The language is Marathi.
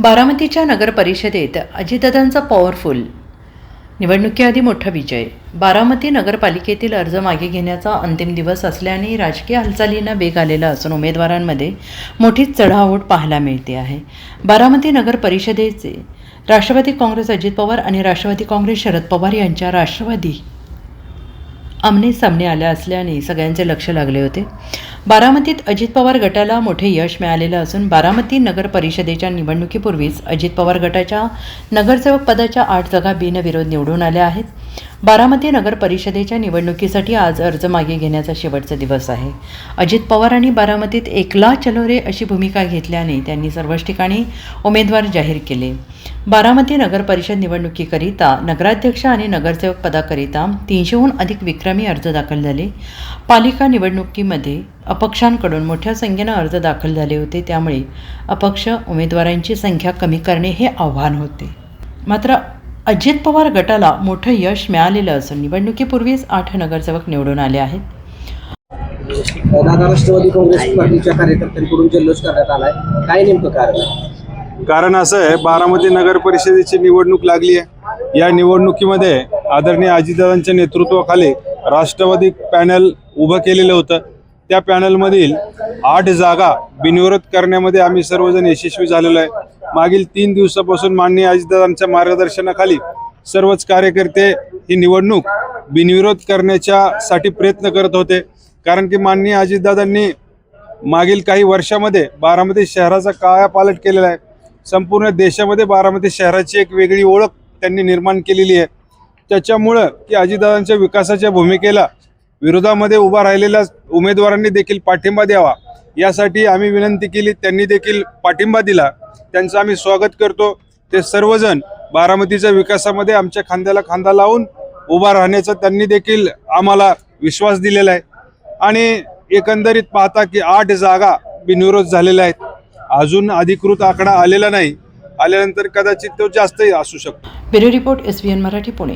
बारामतीच्या नगर परिषदेत अजितदादांचा पॉवरफुल. निवडणुकीआधी मोठा विजय. बारामती नगरपालिकेतील अर्ज मागे घेण्याचा अंतिम दिवस असल्याने राजकीय हालचालींना वेग आलेला असून उमेदवारांमध्ये मोठी चढाओढ पाहायला मिळते आहे. बारामती नगर परिषदेचे राष्ट्रवादी काँग्रेस अजित पवार आणि राष्ट्रवादी काँग्रेस शरद पवार यांच्या राष्ट्रवादी आमने सामने आल्या असल्याने सगळ्यांचे लक्ष लागले होते. बारामतीत अजित पवार गटाला मोठे यश मिळालेलं असून बारामती नगर परिषदेच्या निवडणुकीपूर्वीच अजित पवार गटाच्या नगरसेवक पदाच्या आठ जागा बिनविरोध निवडून आल्या आहेत. बारामती नगर परिषदेच्या निवडणुकीसाठी आज अर्ज मागे घेण्याचा शेवटचा दिवस आहे. अजित पवारांनी बारामतीत एकला चलो रे अशी भूमिका घेतल्याने त्यांनी सर्वच ठिकाणी उमेदवार जाहीर केले. बारामती नगर परिषद निवडणुकीकरिता नगराध्यक्ष आणि नगरसेवक पदाकरिता तीनशेहून अधिक विक्रमी अर्ज दाखल झाले. पालिका निवडणुकीमध्ये अपक्षांकडून मोठ्या संख्येनं अर्ज दाखल झाले होते त्यामुळे अपक्ष उमेदवारांची संख्या कमी करणे हे आव्हान होते. मात्र अजित पवार गटाला मोठं यश मिळालेलं असून निवडणुकीपूर्वीच आठ नगरसेवक निवडून आले आहेत. दादा राष्ट्रवादी काँग्रेस पार्टीच्या कार्यकर्त्यांकडून जल्लोष करण्यात आलाय. काय नेमकं कारण? आहे? कारण असं आहे बारामती नगर परिषदेची निवडणूक लागली आहे. या निवडणुकीमध्ये आदरणीय अजितदादांच्या नेतृत्वाखाली राष्ट्रवादी पॅनल उभं केलेलं होतं. त्या पॅनलमधील आठ जागा बिनविरोध करण्यामध्ये आम्ही सर्वजण यशस्वी झालेलो आहे. मागील तीन दिवसापासून माननीय अजितदादांच्या मार्गदर्शनाखाली सर्वच कार्यकर्ते ही निवडणूक बिनविरोध करण्याच्या साठी प्रयत्न करत होते. कारण की माननीय अजितदादांनी मागील काही वर्षामध्ये बारामती शहराचा कायापालट केलेला आहे. संपूर्ण देशामध्ये बारामती शहराची एक वेगळी ओळख त्यांनी निर्माण केलेली आहे. त्याच्यामुळं की अजितदादांच्या विकासाच्या भूमिकेला विरोधामध्ये उभा राहिलेल्या उमेदवारांनी देखील पाठिंबा द्यावा. यासाठी आम्ही विनंती केली त्यांनी देखील पाठिंबा दिला. त्यांचं आम्ही स्वागत करतो. ते सर्वजण बारामतीच्या विकासामध्ये आमच्या खांद्याला खांदा लावून उभा राहण्याचा त्यांनी देखील आम्हाला विश्वास दिलेला आहे. आणि एकंदरीत पाहता की आठ जागा बिनविरोध झालेल्या आहेत. अजून अधिकृत आकडा आलेला नाही. आल्यानंतर कदाचित तो जास्तही असू शकतो. Bureau report S N Marathi Pune.